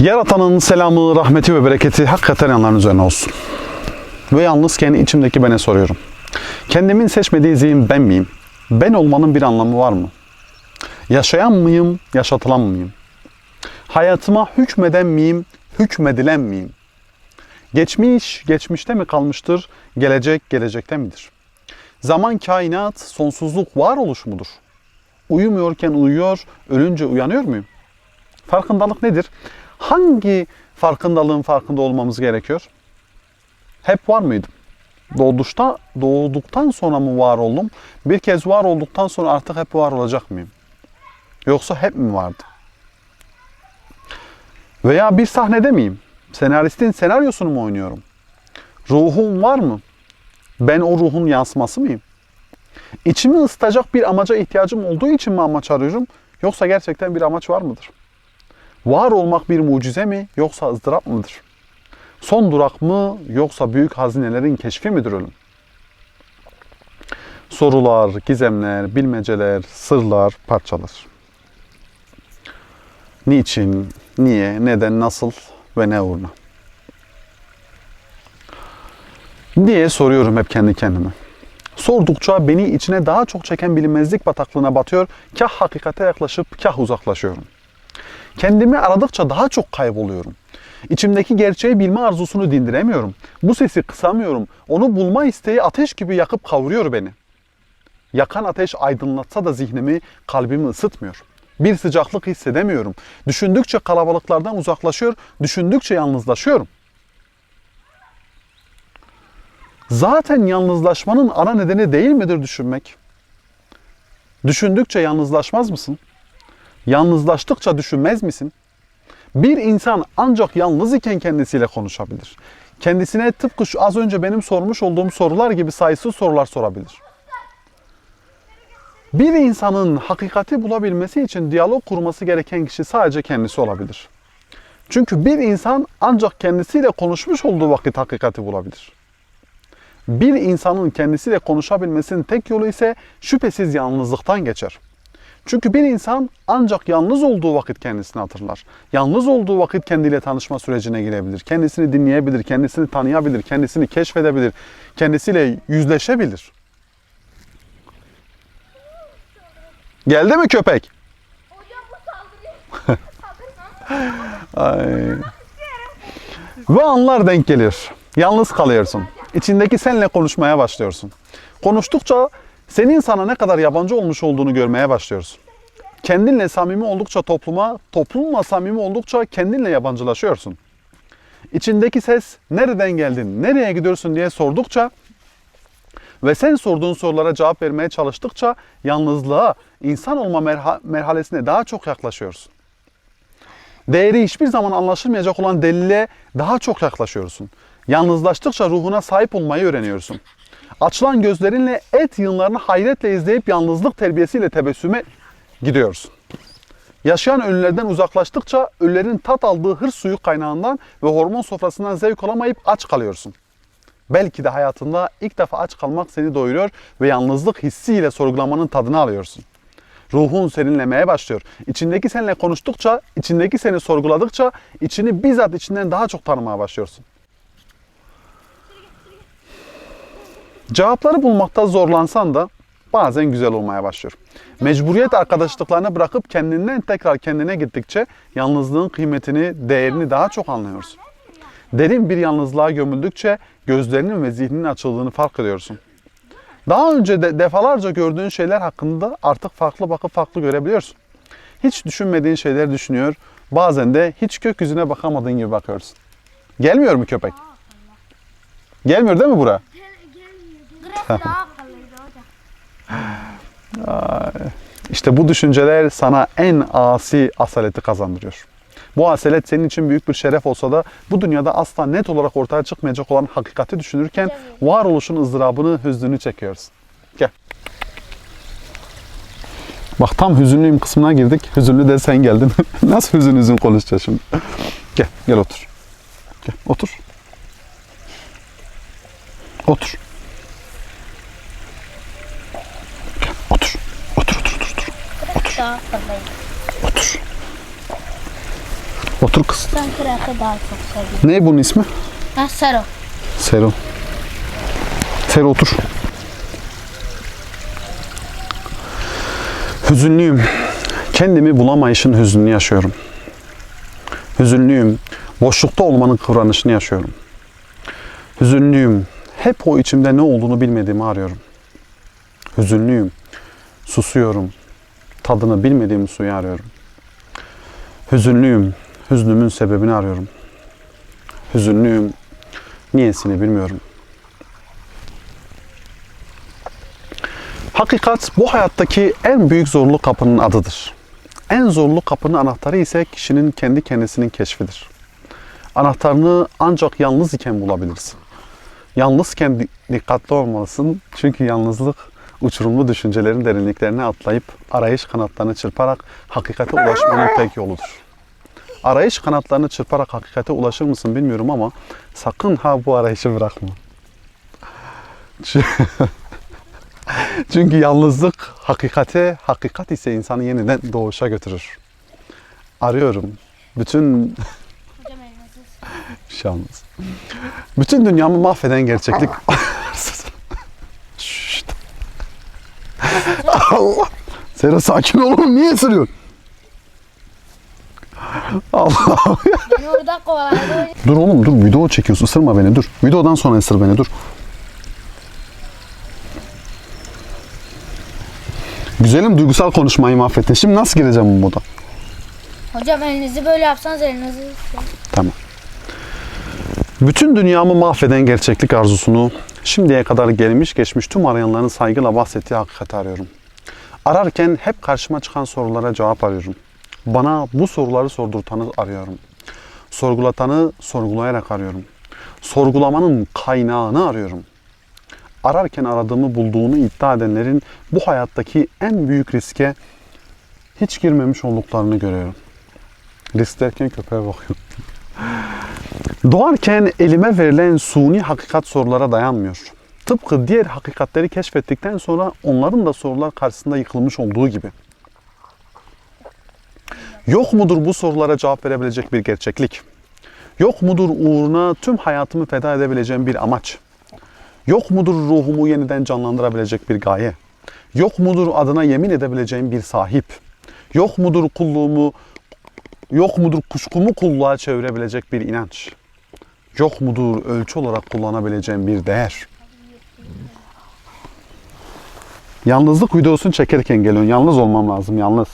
Yaratanın selamı, rahmeti ve bereketi hakikaten yanların üzerine olsun. Ve yalnız kendi içimdeki bana soruyorum. Kendimin seçmediği zihin ben miyim? Ben olmanın bir anlamı var mı? Yaşayan mıyım, yaşatılan mıyım? Hayatıma hükmeden miyim, hükmedilen miyim? Geçmiş, geçmişte mi kalmıştır, gelecek, gelecekte midir? Zaman kainat, sonsuzluk varoluş mudur? Uyumuyorken uyuyor, ölünce uyanıyor muyum? Farkındalık nedir? Hangi farkındalığın farkında olmamız gerekiyor? Hep var mıydım? Doğduşta, doğduktan sonra mı var oldum? Bir kez var olduktan sonra artık hep var olacak mıyım? Yoksa hep mi vardı? Veya bir sahnede miyim? Senaristin senaryosunu mu oynuyorum? Ruhum var mı? Ben o ruhun yansıması mıyım? İçimi ısıtacak bir amaca ihtiyacım olduğu için mi amaç arıyorum? Yoksa gerçekten bir amaç var mıdır? Var olmak bir mucize mi yoksa ızdırap mıdır? Son durak mı yoksa büyük hazinelerin keşfi midir ölüm? Sorular, gizemler, bilmeceler, sırlar, parçalar. Niçin, niye, neden, nasıl ve ne uğruna? diye soruyorum hep kendi kendime. Sordukça beni içine daha çok çeken bilinmezlik bataklığına batıyor, kah hakikate yaklaşıp kah uzaklaşıyorum. Kendimi aradıkça daha çok kayboluyorum. İçimdeki gerçeği bilme arzusunu dindiremiyorum. Bu sesi kısamıyorum. Onu bulma isteği ateş gibi yakıp kavuruyor beni. Yakan ateş aydınlatsa da zihnimi, kalbimi ısıtmıyor. Bir sıcaklık hissedemiyorum. Düşündükçe kalabalıklardan uzaklaşıyor, düşündükçe yalnızlaşıyorum. Zaten yalnızlaşmanın ana nedeni değil midir düşünmek? Düşündükçe yalnızlaşmaz mısın? Yalnızlaştıkça düşünmez misin? Bir insan ancak yalnız iken kendisiyle konuşabilir. Kendisine tıpkı şu az önce benim sormuş olduğum sorular gibi sayısız sorular sorabilir. Bir insanın hakikati bulabilmesi için diyalog kurması gereken kişi sadece kendisi olabilir. Çünkü bir insan ancak kendisiyle konuşmuş olduğu vakit hakikati bulabilir. Bir insanın kendisiyle konuşabilmesinin tek yolu ise şüphesiz yalnızlıktan geçer. Çünkü bir insan ancak yalnız olduğu vakit kendisini hatırlar. Yalnız olduğu vakit kendiyle tanışma sürecine girebilir. Kendisini dinleyebilir, kendisini tanıyabilir, kendisini keşfedebilir, kendisiyle yüzleşebilir. Geldi mi köpek? Ay. Ve anlar denk gelir. Yalnız kalıyorsun. İçindeki senle konuşmaya başlıyorsun. Konuştukça senin sana ne kadar yabancı olmuş olduğunu görmeye başlıyorsun. Kendinle samimi oldukça topluma, toplumla samimi oldukça kendinle yabancılaşıyorsun. İçindeki ses nereden geldin, nereye gidiyorsun diye sordukça ve sen sorduğun sorulara cevap vermeye çalıştıkça yalnızlığa, insan olma merha- merhalesine daha çok yaklaşıyorsun. Değeri hiçbir zaman anlaşılmayacak olan delile daha çok yaklaşıyorsun. Yalnızlaştıkça ruhuna sahip olmayı öğreniyorsun. Açılan gözlerinle et yığınlarını hayretle izleyip yalnızlık terbiyesiyle tebessüme gidiyorsun. Yaşayan ölülerden uzaklaştıkça ölülerin tat aldığı hırs suyu kaynağından ve hormon sofrasından zevk alamayıp aç kalıyorsun. Belki de hayatında ilk defa aç kalmak seni doyuruyor ve yalnızlık hissiyle sorgulamanın tadını alıyorsun. Ruhun serinlemeye başlıyor. İçindeki seninle konuştukça, içindeki seni sorguladıkça içini bizzat içinden daha çok tanımaya başlıyorsun. Cevapları bulmakta zorlansan da bazen güzel olmaya başlıyor. Mecburiyet arkadaşlıklarını bırakıp kendinden tekrar kendine gittikçe yalnızlığın kıymetini, değerini daha çok anlıyorsun. Derin bir yalnızlığa gömüldükçe gözlerinin ve zihninin açıldığını fark ediyorsun. Daha önce de defalarca gördüğün şeyler hakkında artık farklı bakıp farklı görebiliyorsun. Hiç düşünmediğin şeyler düşünüyor, bazen de hiç gökyüzüne bakamadığın gibi bakıyorsun. Gelmiyor mu köpek? Gelmiyor değil mi bura? İşte bu düşünceler sana en asi asaleti kazandırıyor. Bu asalet senin için büyük bir şeref olsa da bu dünyada asla net olarak ortaya çıkmayacak olan hakikati düşünürken varoluşun ızdırabını, hüznünü çekiyorsun. Gel. Bak tam hüzünlüyüm kısmına girdik. Hüzünlü de sen geldin. Nasıl hüzün hüzün konuşacağız şimdi? Gel, gel otur. Gel, otur. Otur. Daha. Otur. Otur kız. Ben krefe daha çok seviyorum. Ne bunun ismi? Ha Sero. Sero. Sero otur. Hüzünlüyüm. Kendimi bulamayışın hüznünü yaşıyorum. Hüzünlüyüm. Boşlukta olmanın kıvranışını yaşıyorum. Hüzünlüyüm. Hep o içimde ne olduğunu bilmediğimi arıyorum. Hüzünlüyüm. Susuyorum. Tadını bilmediğim suyu arıyorum. Hüzünlüyüm. Hüznümün sebebini arıyorum. Hüzünlüyüm. Niyesini bilmiyorum. Hakikat bu hayattaki en büyük zorlu kapının adıdır. En zorlu kapının anahtarı ise kişinin kendi kendisinin keşfidir. Anahtarını ancak yalnız iken bulabilirsin. Yalnızken di- dikkatli olmalısın çünkü yalnızlık uçurumlu düşüncelerin derinliklerine atlayıp arayış kanatlarını çırparak hakikate ulaşmanın tek yoludur. Arayış kanatlarını çırparak hakikate ulaşır mısın bilmiyorum ama sakın ha bu arayışı bırakma. Çünkü- yalnızlık hakikate, hakikat ise insanı yeniden doğuşa götürür. Arıyorum. Bütün olmaz. Bütün dünyamı mahveden gerçeklik. Allah. Sera sakin ol oğlum. Niye ısırıyorsun? Allah. Beni orada kovaladı. Dur oğlum dur video çekiyorsun ısırma beni dur. Videodan sonra ısır beni dur. Güzelim duygusal konuşmayı mahvettin. Şimdi nasıl gireceğim bu moda? Hocam elinizi böyle yapsanız elinizi Tamam. Bütün dünyamı mahveden gerçeklik arzusunu şimdiye kadar gelmiş geçmiş tüm arayanların saygıyla bahsettiği hakikati arıyorum. Ararken hep karşıma çıkan sorulara cevap arıyorum. Bana bu soruları sordurtanı arıyorum. Sorgulatanı sorgulayarak arıyorum. Sorgulamanın kaynağını arıyorum. Ararken aradığımı bulduğunu iddia edenlerin bu hayattaki en büyük riske hiç girmemiş olduklarını görüyorum. Risk derken köpeğe bakıyorum. Doğarken elime verilen suni hakikat sorulara dayanmıyor. Tıpkı diğer hakikatleri keşfettikten sonra onların da sorular karşısında yıkılmış olduğu gibi. Yok mudur bu sorulara cevap verebilecek bir gerçeklik? Yok mudur uğruna tüm hayatımı feda edebileceğim bir amaç? Yok mudur ruhumu yeniden canlandırabilecek bir gaye? Yok mudur adına yemin edebileceğim bir sahip? Yok mudur kulluğumu Yok mudur kuşkumu kulluğa çevirebilecek bir inanç? Yok mudur ölçü olarak kullanabileceğim bir değer? Yalnızlık videosunu çekerken geliyorsun. Yalnız olmam lazım, yalnız.